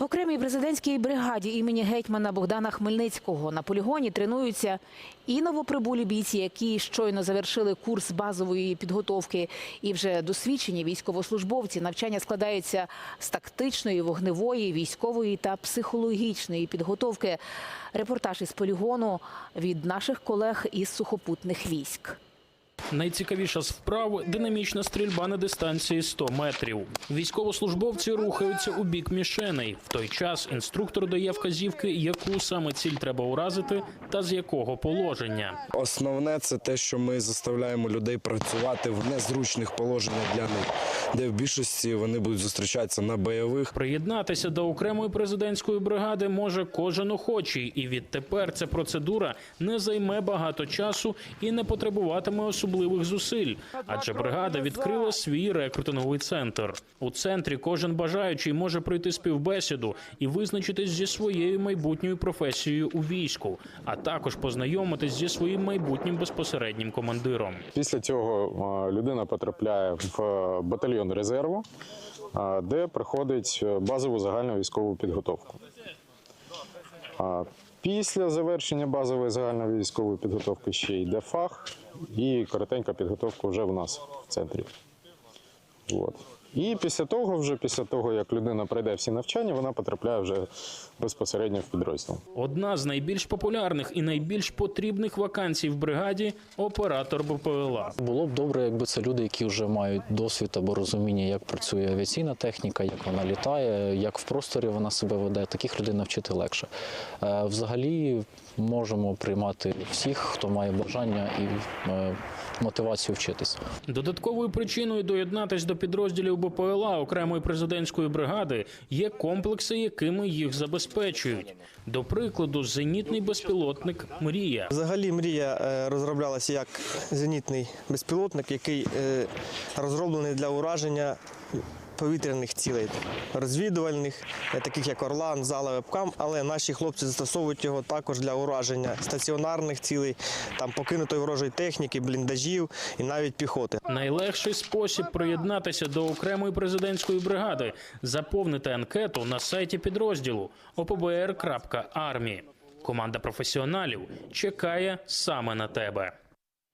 В окремій президентській бригаді імені гетьмана Богдана Хмельницького на полігоні тренуються і новоприбулі бійці, які щойно завершили курс базової підготовки, і вже досвідчені військовослужбовці. Навчання складається з тактичної, вогневої, військової та психологічної підготовки. Репортаж із полігону від наших колег із сухопутних військ. Найцікавіша з вправ динамічна стрільба на дистанції 100 метрів. Військовослужбовці рухаються у бік мішеней. В той час інструктор дає вказівки, яку саме ціль треба уразити та з якого положення. Основне це те, що ми заставляємо людей працювати в незручних положеннях для них, де в більшості вони будуть зустрічатися на бойових. Приєднатися до окремої президентської бригади може кожен охочий, і відтепер ця процедура не займе багато часу і не потребуватиме особливих зусиль. Адже бригада відкрила свій рекрутинговий центр. У центрі кожен бажаючий може пройти співбесіду і визначитись зі своєю майбутньою професією у війську, а також познайомитись зі своїм майбутнім безпосереднім командиром. Після цього людина потрапляє в е, батальйон резерву, е, де проходить е, базову загальну військову підготовку. Після завершення базової загальної військової підготовки ще йде фах і коротенька підготовка вже в нас в центрі. От. І після того, вже після того, як людина пройде всі навчання, вона потрапляє вже безпосередньо в підрозділ. Одна з найбільш популярних і найбільш потрібних вакансій в бригаді оператор БПЛА. Було б добре, якби це люди, які вже мають досвід або розуміння, як працює авіаційна техніка, як вона літає, як в просторі вона себе веде. Таких людей навчити легше. Е, Взагалі можемо приймати всіх, хто має бажання і е, мотивацію вчитися. Додатковою причиною доєднатись до підрозділів БПЛА окремої президентської бригади є комплекси, якими їх забезпечують. До прикладу, зенітний безпілотник Мрія. Взагалі мрія е, розроблялася як зенітний безпілотник, який е, розроблений для ураження повітряних цілей, розвідувальних, е, таких як Орлан, Зала, Вебкам, але наші хлопці застосовують його також для ураження стаціонарних цілей, там покинутої ворожої техніки, бліндажів і навіть піхоти. Найлегший спосіб приєднатися до окремої президентської бригади заповнити анкету на сайті підрозділу opbr.army. Команда професіоналів чекає саме на тебе.